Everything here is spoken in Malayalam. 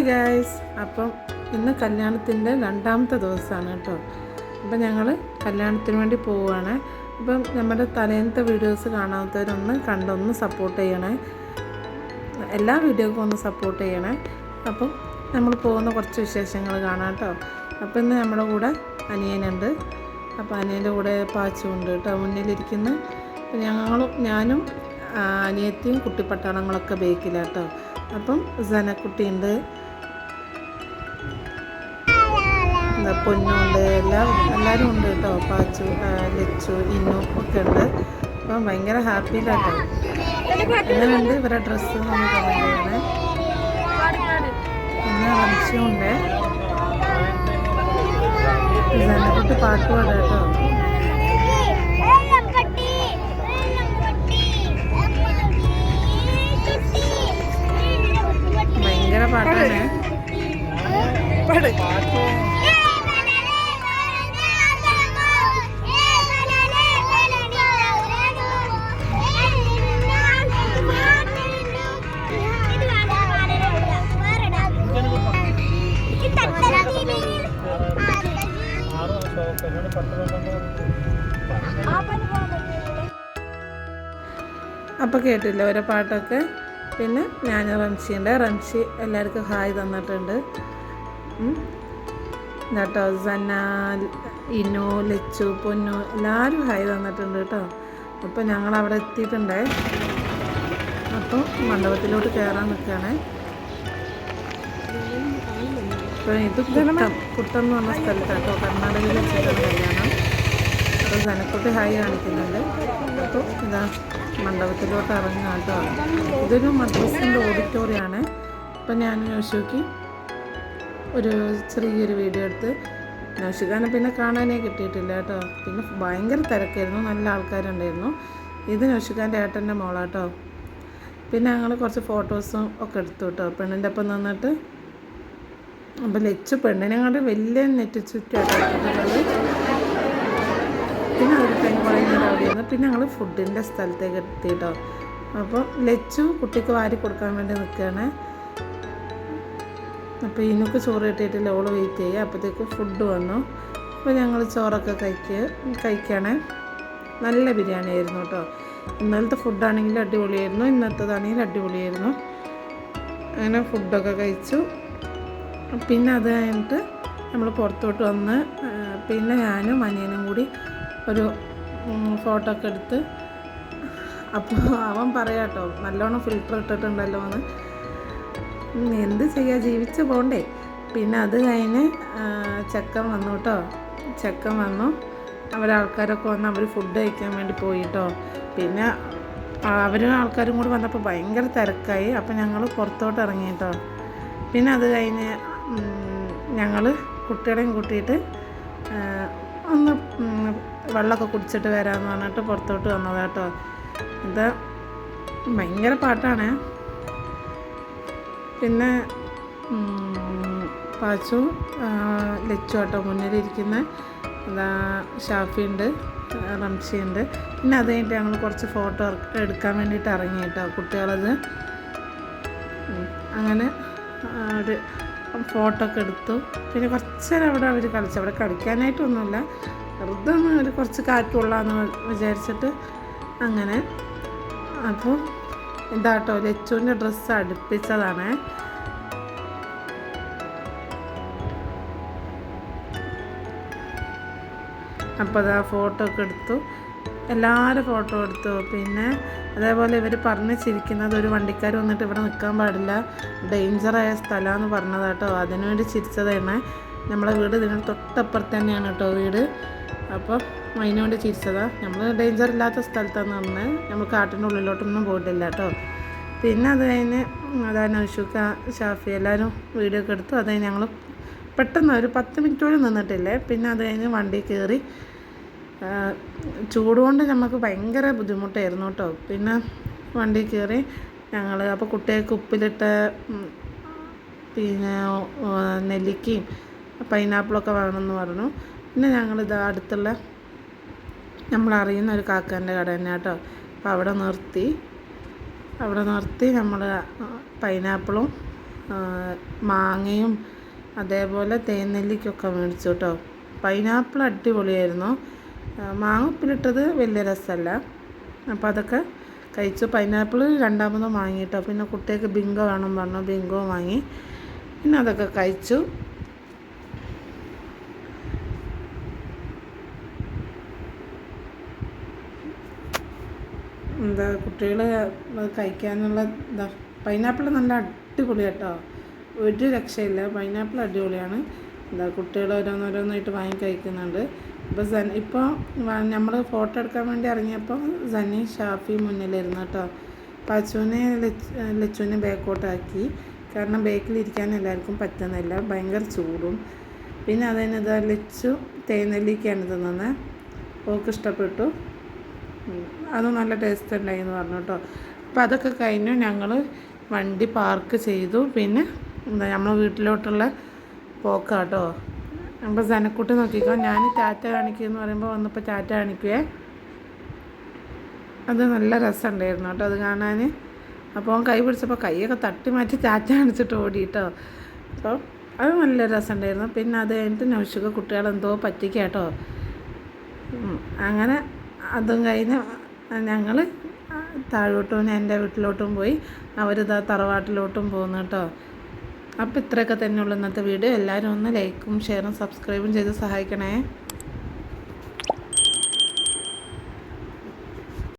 ഹായ് ഗായ്സ് അപ്പം ഇന്ന് കല്യാണത്തിന്റെ രണ്ടാമത്തെ ദിവസമാണ് കേട്ടോ. അപ്പം ഞങ്ങൾ കല്യാണത്തിന് വേണ്ടി പോവുകയാണ്. അപ്പം നമ്മുടെ തലേന്നത്തെ വീഡിയോസ് കാണാത്തവരൊന്ന് കണ്ടൊന്ന് സപ്പോർട്ട് ചെയ്യണേ. എല്ലാ വീഡിയോക്കും ഒന്ന് സപ്പോർട്ട് ചെയ്യണേ. അപ്പം നമ്മൾ പോകുന്ന കുറച്ച് വിശേഷങ്ങൾ കാണാം കേട്ടോ. അപ്പം ഇന്ന് നമ്മുടെ കൂടെ അനിയനുണ്ട്. അപ്പോൾ അനിയന്റെ കൂടെ പാച്ചുണ്ട് കേട്ടോ. മുന്നിലിരിക്കുന്ന ഞങ്ങളും ഞാനും അനിയത്തിയും കുട്ടിപ്പട്ടാളങ്ങളൊക്കെ കേട്ടോ. അപ്പം സനക്കുട്ടിയുണ്ട്. പൊന്നുണ്ട് എല്ലാം എല്ലാവരും ഉണ്ട് കേട്ടോ. പാച്ചു ലച്ചു ഇന്നു ഒക്കെ ഉണ്ട്. അപ്പം ഭയങ്കര ഹാപ്പിയിലാട്ടോ എങ്ങനെയുണ്ട് ഇവരുടെ ഡ്രസ്സ് നമ്മൾ ചെയ്യണേ? പിന്നെ ഉണ്ട്. സനക്കുട്ടി പാട്ട് പാടാം കേട്ടോ. ഭയങ്കര പാട്ടാണ്. അപ്പോൾ കേട്ടില്ല ഓരോ പാട്ടൊക്കെ? പിന്നെ ഞാൻ റംഷിയുണ്ട് റംഷി എല്ലാവർക്കും ഹായ് തന്നിട്ടുണ്ട്. കേട്ടോ സന്ന ഇനു ലച്ചു പൊന്നു എല്ലാവരും ഹായ് തന്നിട്ടുണ്ട് കേട്ടോ. അപ്പോൾ ഞങ്ങൾ അവിടെ എത്തിയിട്ടുണ്ടേ. അപ്പോൾ മണ്ഡപത്തിലോട്ട് കയറാൻ നിൽക്കുകയാണേ. അപ്പോൾ ഇത് കുട്ടം കുട്ടം എന്ന് പറഞ്ഞ സ്ഥലത്ത് കേട്ടോ കർണാടകയിലെ വെച്ചിട്ടാണ് കല്യാണം. അപ്പോൾ സനക്കുട്ടി ഹായ് കാണിക്കുന്നുണ്ട്. അപ്പോൾ ഇതാ മണ്ഡപത്തിലോട്ട് ഇറങ്ങുന്ന കേട്ടോ ഇതൊരു മദ്രസിന്റെ ഓഡിറ്റോറിയമാണ് അപ്പം ഞാൻ യോശുക്ക് ഒരു ചെറിയൊരു വീഡിയോ എടുത്ത് നോശുക്കാനെ പിന്നെ കാണാനേ കിട്ടിയിട്ടില്ല കേട്ടോ. പിന്നെ ഭയങ്കര തിരക്കായിരുന്നു. നല്ല ആൾക്കാരുണ്ടായിരുന്നു. ഇത് നോശുക്കാന്റെ ഏട്ടന്റെ മോളാട്ടോ. പിന്നെ ഞങ്ങൾ കുറച്ച് ഫോട്ടോസും ഒക്കെ എടുത്തു കേട്ടോ. പെണ്ണിന്റെ ഒപ്പം നിന്നിട്ട്. അപ്പോൾ ലച്ചു പെണ്ണിനെ കൊണ്ട് വലിയ നെറ്റ് ചുറ്റായിട്ടുള്ളത് പിന്നെ അവർ അവിടെ ഇരുന്നു പിന്നെ ഞങ്ങൾ ഫുഡിന്റെ സ്ഥലത്തേക്ക് എത്തിയിട്ടോ. അപ്പോൾ ലച്ചു കുട്ടിക്ക് വാരി കൊടുക്കാൻ വേണ്ടി നിൽക്കുകയാണ്. അപ്പോൾ ഇനക്ക് ചോറ് കിട്ടിയിട്ടില്ല ഓൾ വെയിറ്റ് ചെയ്യുക അപ്പോഴത്തേക്ക് ഫുഡ് വന്നു. അപ്പോൾ ഞങ്ങൾ ചോറൊക്കെ കഴിക്കുക കഴിക്കുകയാണ് നല്ല ബിരിയാണി ആയിരുന്നു കേട്ടോ. ഇന്നലത്തെ ഫുഡാണെങ്കിൽ അടിപൊളിയായിരുന്നു ഇന്നത്തേതാണെങ്കിൽ അടിപൊളിയായിരുന്നു. അങ്ങനെ ഫുഡൊക്കെ കഴിച്ചു. പിന്നെ അത് കഴിഞ്ഞിട്ട് നമ്മൾ പുറത്തോട്ട് വന്ന് പിന്നെ ഞാനും അനിയനും കൂടി ഒരു ഫോട്ടോ ഒക്കെ എടുത്ത്. അപ്പോൾ അവൻ പറയാട്ടോ നല്ലോണം ഫിൽറ്റർ ഇട്ടിട്ടുണ്ടല്ലോ എന്ന്. എന്ത് ചെയ്യാ ജീവിച്ച് പോണ്ടേ. പിന്നെ അത് കഴിഞ്ഞ് ചെക്കൻ വന്നു കേട്ടോ ചെക്കൻ വന്നു. അവരാൾക്കാരൊക്കെ വന്ന് അവർ ഫുഡ് കഴിക്കാൻ വേണ്ടി പോയി കേട്ടോ പിന്നെ അവരും ആൾക്കാരും കൂടി വന്നപ്പോൾ ഭയങ്കര തിരക്കായി. അപ്പോൾ ഞങ്ങൾ പുറത്തോട്ട് ഇറങ്ങി കേട്ടോ പിന്നെ അത് കഴിഞ്ഞ് ഞങ്ങൾ കുട്ടികളെയും കൂട്ടിയിട്ട് ഒന്ന് വെള്ളമൊക്കെ കുടിച്ചിട്ട് വരാമെന്ന് പറഞ്ഞിട്ട് പുറത്തോട്ട് വന്നത് കേട്ടോ. ഇത് ഭയങ്കര പാട്ടാണ്. പിന്നെ പാച്ചു ലച്ചു കേട്ടോ മുന്നിലിരിക്കുന്ന. എന്താ ഷാഫിയുണ്ട് റംഷിയുണ്ട് പിന്നെ അത് കഴിഞ്ഞിട്ട് ഞങ്ങൾ കുറച്ച് ഫോട്ടോ എടുക്കാൻ വേണ്ടിയിട്ട് ഇറങ്ങി കേട്ടോ കുട്ടികളത്. അങ്ങനെ ഒരു ഫോട്ടോ ഒക്കെ എടുത്തു. പിന്നെ കുറച്ച് നേരം അവിടെ അവർ കളിച്ചു. അവിടെ കളിക്കാനായിട്ടൊന്നുമില്ല. വെറുതെ ഒന്ന് കുറച്ച് കാറ്റ് വിചാരിച്ചിട്ട് അങ്ങനെ. അപ്പോൾ ഇതാട്ടോ ലച്ചുവിന്റെ ഡ്രസ്സ് അടുപ്പിച്ചതാണ്. അപ്പോൾ അതാ ഫോട്ടോ ഒക്കെ എടുത്തു. എല്ലാവരും ഫോട്ടോ എടുത്തു. പിന്നെ അതേപോലെ ഇവർ പറഞ്ഞ് ചിരിക്കുന്നത് ഒരു വണ്ടിക്കാർ വന്നിട്ട് ഇവിടെ നിൽക്കാൻ പാടില്ല. ഡേഞ്ചറായ സ്ഥലമാണെന്ന് പറഞ്ഞതാട്ടോ. അതിനുവേണ്ടി ചിരിച്ചതാണ് നമ്മളെ വീട് ഇതിന് തൊട്ടപ്പുറത്ത് തന്നെയാണ് കേട്ടോ വീട്. അപ്പോൾ അതിനുകൊണ്ട് ചിരിച്ചതാണ് നമ്മൾ ഡേഞ്ചർ ഇല്ലാത്ത സ്ഥലത്താണ് നിന്ന് നമ്മൾ കാട്ടിന്റെ ഉള്ളിലോട്ടൊന്നും പോയിട്ടില്ല കേട്ടോ പിന്നെ അത് കഴിഞ്ഞ് അതായത് അശുക്ക ഷാഫി എല്ലാവരും വീഡിയോ ഒക്കെ എടുത്തു. അത് ഞങ്ങൾ പെട്ടെന്ന് ഒരു പത്ത് മിനിറ്റ് പോലും നിന്നിട്ടില്ലേ? പിന്നെ അത് കഴിഞ്ഞ് വണ്ടി കയറി ചൂടുകൊണ്ട് ചൂട് കൊണ്ട് നമുക്ക് ഭയങ്കര ബുദ്ധിമുട്ടായിരുന്നു കേട്ടോ പിന്നെ വണ്ടി കയറി ഞങ്ങൾ അപ്പോൾ കുട്ടികൾക്ക് ഉപ്പിലിട്ട പിന്നെ നെല്ലിക്കയും പൈനാപ്പിളൊക്കെ വേണമെന്ന് പറഞ്ഞു. പിന്നെ ഞങ്ങളിത് അടുത്തുള്ള നമ്മളറിയുന്ന ഒരു കാക്കാന്റെ കട തന്നെ കേട്ടോ. അപ്പോൾ അവിടെ നിർത്തി. അവിടെ നിർത്തി നമ്മൾ പൈനാപ്പിളും മാങ്ങയും അതേപോലെ തേനെല്ലിക്കൊക്കെ മേടിച്ചു കേട്ടോ. പൈനാപ്പിൾ അടിപൊളിയായിരുന്നു. മാങ്ങ ഉപ്പിലിട്ടത് വലിയ രസമല്ല അപ്പോൾ അതൊക്കെ കഴിച്ചു. പൈനാപ്പിൾ രണ്ടാമതും വാങ്ങിയിട്ടോ പിന്നെ കുട്ടികൾക്ക് ബിങ്കോ വേണം പറഞ്ഞു ബിങ്കോ വാങ്ങി. പിന്നെ അതൊക്കെ കഴിച്ചു. എന്താ കുട്ടികൾ കഴിക്കാനുള്ള എന്താ പൈനാപ്പിൾ നല്ല അടിപൊളി കേട്ടോ. ഒരു രക്ഷയില്ല പൈനാപ്പിൾ അടിപൊളിയാണ്. എന്താ കുട്ടികൾ ഓരോന്നോരോന്നായിട്ട് വാങ്ങി കഴിക്കുന്നുണ്ട്. ഇപ്പോൾ സൻ ഇപ്പോൾ നമ്മൾ ഫോട്ടോ എടുക്കാൻ വേണ്ടി ഇറങ്ങിയപ്പോൾ സനി ഷാഫി മുന്നിലിരുന്നു കേട്ടോ. പച്ചുവിനെ ലച്ചുവിനെ ബാക്കോട്ടാക്കി കാരണം ബേക്കിലിരിക്കാൻ എല്ലാവർക്കും പറ്റുന്നില്ല ഭയങ്കര ചൂടും. പിന്നെ അതിനെന്താ ലച്ചു തേനെല്ലിക്കാണ് തിന്നുന്നത് ഓക്ക് ഇഷ്ടപ്പെട്ടു. അത് നല്ല ടേസ്റ്റ് ഉണ്ടായി എന്ന് പറഞ്ഞു കേട്ടോ. അപ്പോൾ അതൊക്കെ കഴിഞ്ഞു ഞങ്ങൾ വണ്ടി പാർക്ക് ചെയ്തു. പിന്നെ എന്താ നമ്മൾ വീട്ടിലോട്ടുള്ള പോക്കാട്ടോ അപ്പോൾ സനക്കുട്ടി നോക്കിക്കോ ഞാൻ ടാറ്റ കാണിക്കുക എന്ന് പറയുമ്പോൾ വന്നപ്പോൾ ടാറ്റ കാണിക്കുവേ. അത് നല്ല രസമുണ്ടായിരുന്നു കേട്ടോ അത് കാണാൻ അപ്പോൾ അവൻ കൈ പിടിച്ചപ്പോൾ കൈയൊക്കെ തട്ടി മാറ്റി ടാറ്റ കാണിച്ചിട്ട് ഓടിയിട്ടോ അപ്പോൾ അത് നല്ല രസമുണ്ടായിരുന്നു പിന്നെ അത് കഴിഞ്ഞിട്ട് നൗഷിക കുട്ടികളെന്തോ പറ്റിക്കാട്ടോ. അങ്ങനെ അതും കഴിഞ്ഞ് ഞങ്ങൾ താഴോട്ടും എന്റെ വീട്ടിലോട്ടും പോയി. അവരിതാ തറവാട്ടിലോട്ടും പോകുന്നു കേട്ടോ. അപ്പോൾ ഇത്രയൊക്കെ തന്നെയുള്ളൂ ഇന്നത്തെ വീഡിയോ. എല്ലാവരും ഒന്ന് ലൈക്കും ഷെയറും സബ്സ്ക്രൈബും ചെയ്ത് സഹായിക്കണേ.